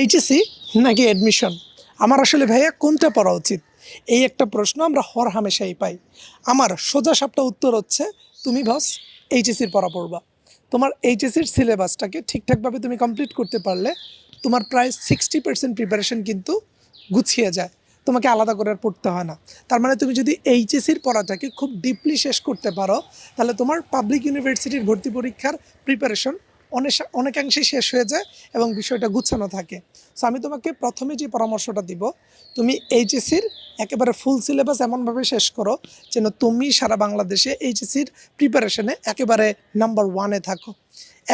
HSC নাকি admission আমার আসলে ভাইয়া কোনটা পড়া উচিত? এই একটা প্রশ্ন আমরা হর হামেশাই পাই। আমার সোজা সাপটা উত্তর হচ্ছে, তুমি ভাস এইচএসির পড়া পড়বা। তোমার এইচএসির সিলেবাসটাকে ঠিকঠাকভাবে তুমি কমপ্লিট করতে পারলে তোমার প্রায় সিক্সটি পার্সেন্ট প্রিপারেশন কিন্তু গুছিয়ে যায়। তোমাকে আলাদা করে আর পড়তে হয় না। তার মানে তুমি যদি এইচএসির পড়াটাকে খুব ডিপলি শেষ করতে পারো, তাহলে তোমার পাবলিক ইউনিভার্সিটির ভর্তি পরীক্ষার প্রিপারেশন অনেক অনেকাংশেই শেষ হয়ে যায় এবং বিষয়টা গুছানো থাকে। সো আমি তোমাকে প্রথমে যে পরামর্শটা দিব, তুমি এইচএসির একেবারে ফুল সিলেবাস এমনভাবে শেষ করো যেন তুমি সারা বাংলাদেশে এইচএসির প্রিপারেশনে একেবারে নাম্বার ওয়ানে থাকো।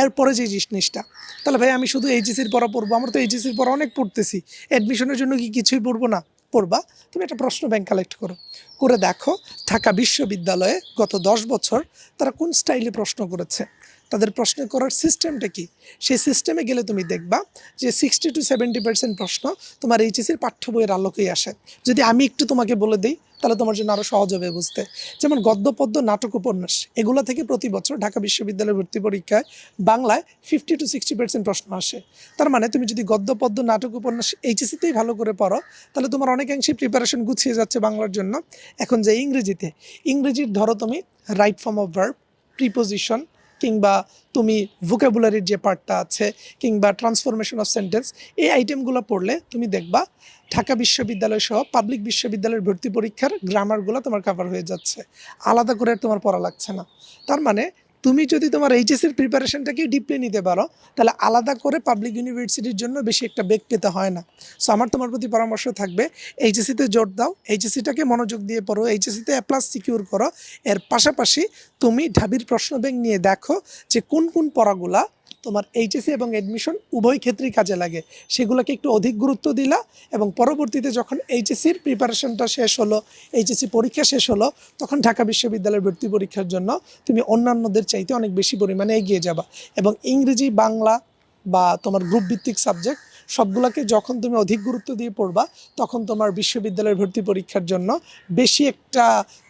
এরপরে যে জিনিসটা, তাহলে ভাই আমি শুধু এইচএসির পড়া পড়ব, আমরা তো এইচএসির পড়া অনেক পড়তেছি। অ্যাডমিশনের জন্য কি কিছুই পড়ব না? পড়বা, তুমি একটা প্রশ্ন ব্যাংক কালেক্ট করো। করে দেখো, ঢাকা বিশ্ববিদ্যালয়ে গত দশ বছর তারা কোন স্টাইলে প্রশ্ন করেছে? তাদের প্রশ্ন করার সিস্টেমটা কি? সেই সিস্টেমে গেলে তুমি দেখবা যে সিক্সটি টু সেভেন্টি পার্সেন্ট প্রশ্ন তোমার এইচএসির পাঠ্য বইয়ের আলোকেই আসে। যদি আমি একটু তোমাকে বলে দিই তাহলে তোমার জন্য আরও সহজ হবে বুঝতে। যেমন গদ্য পদ্য নাটক উপন্যাস এগুলো থেকে প্রতি বছর ঢাকা বিশ্ববিদ্যালয়ের ভর্তি পরীক্ষায় বাংলায় ফিফটি টু সিক্সটি পার্সেন্ট প্রশ্ন আসে। তার মানে তুমি যদি গদ্য পদ্য নাটক উপন্যাস এইচএসিতেই ভালো করে পড়ো, তাহলে তোমার অনেকাংশে প্রিপারেশন গুছিয়ে যাচ্ছে বাংলার জন্য। এখন যে ইংরেজিতে, ইংরেজির ধরো তুমি right form of verb preposition কিংবা তুমি ভোকাবুলারির যে পার্টটা আছে, কিংবা ট্রান্সফরমেশন অফ সেন্টেন্স এই আইটেমগুলো পড়লে তুমি দেখবা ঢাকা বিশ্ববিদ্যালয় সহ পাবলিক বিশ্ববিদ্যালয়ের ভর্তি পরীক্ষার গ্রামারগুলো তোমার কাভার হয়ে যাচ্ছে। আলাদা করে তোমার পড়া লাগছে না। তার মানে তুমি যদি তোমার এইচএসের প্রিপারেশনটাকে ডিপলি নিতে পারো, তাহলে আলাদা করে পাবলিক ইউনিভার্সিটির জন্য বেশি একটা বেগ পেতে হয় না। সো আমার তোমার প্রতি পরামর্শ থাকবে এইচএসিতে জোর দাও এইচএসিটাকে মনোযোগ দিয়ে পড়ো এইচএসিতে অ্যাপ্লাস প্লাস সিকিউর করো। এর পাশাপাশি তুমি ঢাবির প্রশ্ন ব্যাংক নিয়ে দেখো যে কোন কোন পড়াগুলা তোমার এইচএসি এবং অ্যাডমিশন উভয় ক্ষেত্রেই কাজে লাগে। সেগুলোকে একটু অধিক গুরুত্ব দিলা এবং পরবর্তীতে যখন এইচএসির প্রিপারেশনটা শেষ হলো এইচএসি পরীক্ষা শেষ হলো, তখন ঢাকা বিশ্ববিদ্যালয়ের ভর্তি পরীক্ষার জন্য তুমি অন্যান্যদের চাইতে অনেক বেশি পরিমাণে এগিয়ে যাবা। এবং ইংরেজি, বাংলা বা তোমার গ্রুপ ভিত্তিক সাবজেক্ট সবগুলোকে যখন তুমি অধিক গুরুত্ব দিয়ে পড়বা, তখন তোমার বিশ্ববিদ্যালয়ের ভর্তি পরীক্ষার জন্য বেশি একটা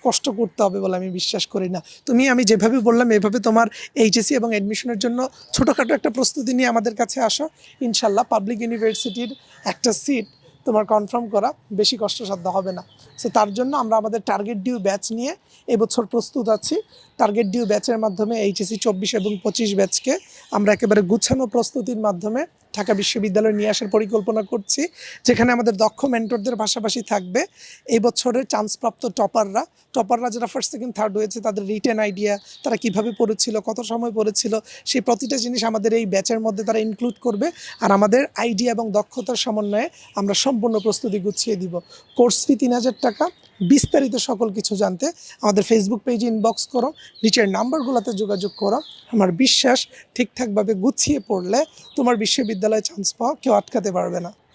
কষ্ট করতে হবে বলে আমি বিশ্বাস করি না। তুমি, আমি যেভাবে বললাম, এভাবে তোমার এইচএসসি এবং অ্যাডমিশনের জন্য ছোটোখাটো একটা প্রস্তুতি নিয়ে আমাদের কাছে আসো। ইনশাল্লাহ পাবলিক ইউনিভার্সিটির একটা সিট তোমার কনফার্ম করা বেশি কষ্টসাধ্য হবে না। সো তার জন্য আমরা আমাদের টার্গেট ডিউ ব্যাচ নিয়ে এবছর প্রস্তুত আছি। টার্গেট ডিউ ব্যাচের মাধ্যমে এইচএসসি চব্বিশ এবং পঁচিশ ব্যাচকে আমরা একেবারে গুছানো প্রস্তুতির মাধ্যমে ঢাকা বিশ্ববিদ্যালয়ে নিয়ে আসার পরিকল্পনা করছি, যেখানে আমাদের দক্ষ মেন্টরদের পাশাপাশি থাকবে। এই বছরের চান্সপ্রাপ্ত টপাররা টপাররা যারা ফার্স্ট সেকেন্ড থার্ড হয়েছে, তাদের রিটেন আইডিয়া তারা কীভাবে পড়েছিল, কত সময় পড়েছিল, সেই প্রতিটা জিনিস আমাদের এই ব্যাচের মধ্যে তারা ইনক্লুড করবে। আর আমাদের আইডিয়া এবং দক্ষতার সমন্বয়ে আমরা সম্পূর্ণ প্রস্তুতি গুছিয়ে দিব। কোর্স ফি তিন হাজার টাকা বিস্তারিত সকল কিছু জানতে আমাদের ফেসবুক পেজে ইনবক্স করো, নিচের নাম্বারগুলোতে যোগাযোগ করো। আমার বিশ্বাস ঠিকঠাকভাবে গুছিয়ে পড়লে তোমার বিশ্ববিদ্যালয়ে চান্স পাওয়া কেউ আটকাতে পারবে না।